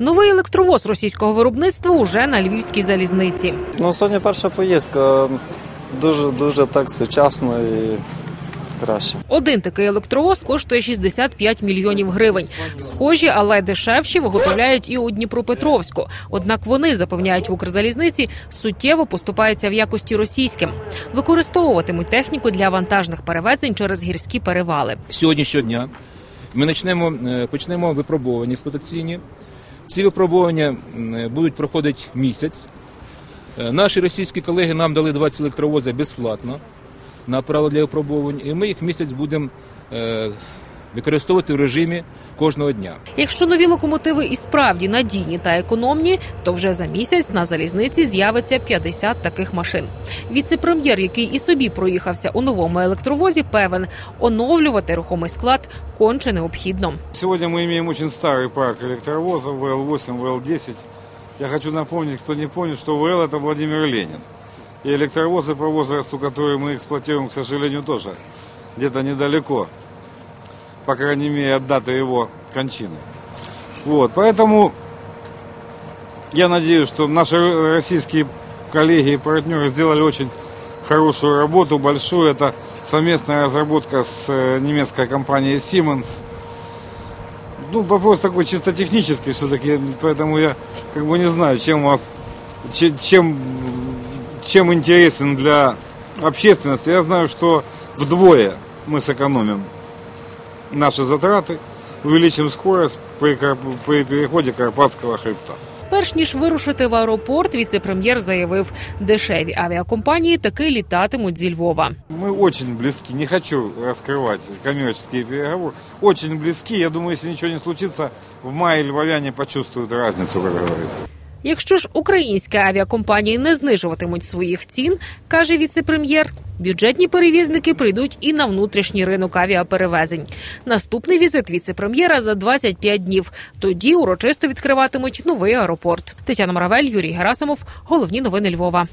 Новий електровоз російського виробництва уже на львівській залізниці. Ну, сьогодні перша поїздка. Дуже дуже так сучасно і краще. Один такий електровоз коштує 65 мільйонів гривень. Схожі, але дешевші виготовляють і у Дніпропетровську. Однак вони запевняють в Укрзалізниці суттєво поступаються в якості російським. Використовуватимуть техніку для вантажних перевезень через гірські перевали. сьогоднішнього дня ми почнемо, е, почнемо випробування експлуатаційні. Ці випробування будуть проходити місяць. Е, Наші російські колеги нам дали 20 електровозів безплатно на право для випробувань, і ми їх місяць будемо е, використовувати в режимі кожного дня. Якщо нові локомотиви і справді надійні та економні, то вже за місяць на залізниці з'явиться 50 таких машин. Віце-прем'єр, який і собі проїхався у новому електровозі, певен, оновлювати рухомий склад конче необхідно. Сегодня мы имеем очень старый парк электровозов ВЛ-8, ВЛ-10. Я хочу напомнить, кто не помнит, что ВЛ это Владимир Ленин. И электровозы по возрасту, которые мы эксплуатируем, к сожалению, тоже где-то недалеко. По крайней мере, от даты его кончины. Вот, поэтому я надеюсь, что наши российские коллеги и партнеры сделали очень хорошую работу, большую. Это совместная разработка с э, немецкой компанией Siemens. Ну, вопрос такой чисто технический все-таки, поэтому я как бы не знаю, чем вас, че- чем, чем интересен для общественности. Я знаю, что вдвое мы сэкономим наши затраты, увеличим скорость при, Карп- при переходе Карпатского хребта. Перш ніж вирушити в аеропорт, віце-прем'єр заявив, дешеві авіакомпанії таки літатимуть зі Львова. Мы очень близки, не хочу раскрывать коммерческие переговоры, очень близки. Я думаю, если ничего не случится, в мае львовяне почувствуют разницу, как говорится. Якщо ж українські авіакомпанії не знижуватимуть своїх цін, каже віце-прем'єр, бюджетні перевізники прийдуть і на внутрішній ринок авіаперевезень. Наступний візит віце-прем'єра за 25 днів. Тоді урочисто відкриватимуть новий аеропорт. Тетяна Моравель, Юрій Герасимов. Головні новини Львова.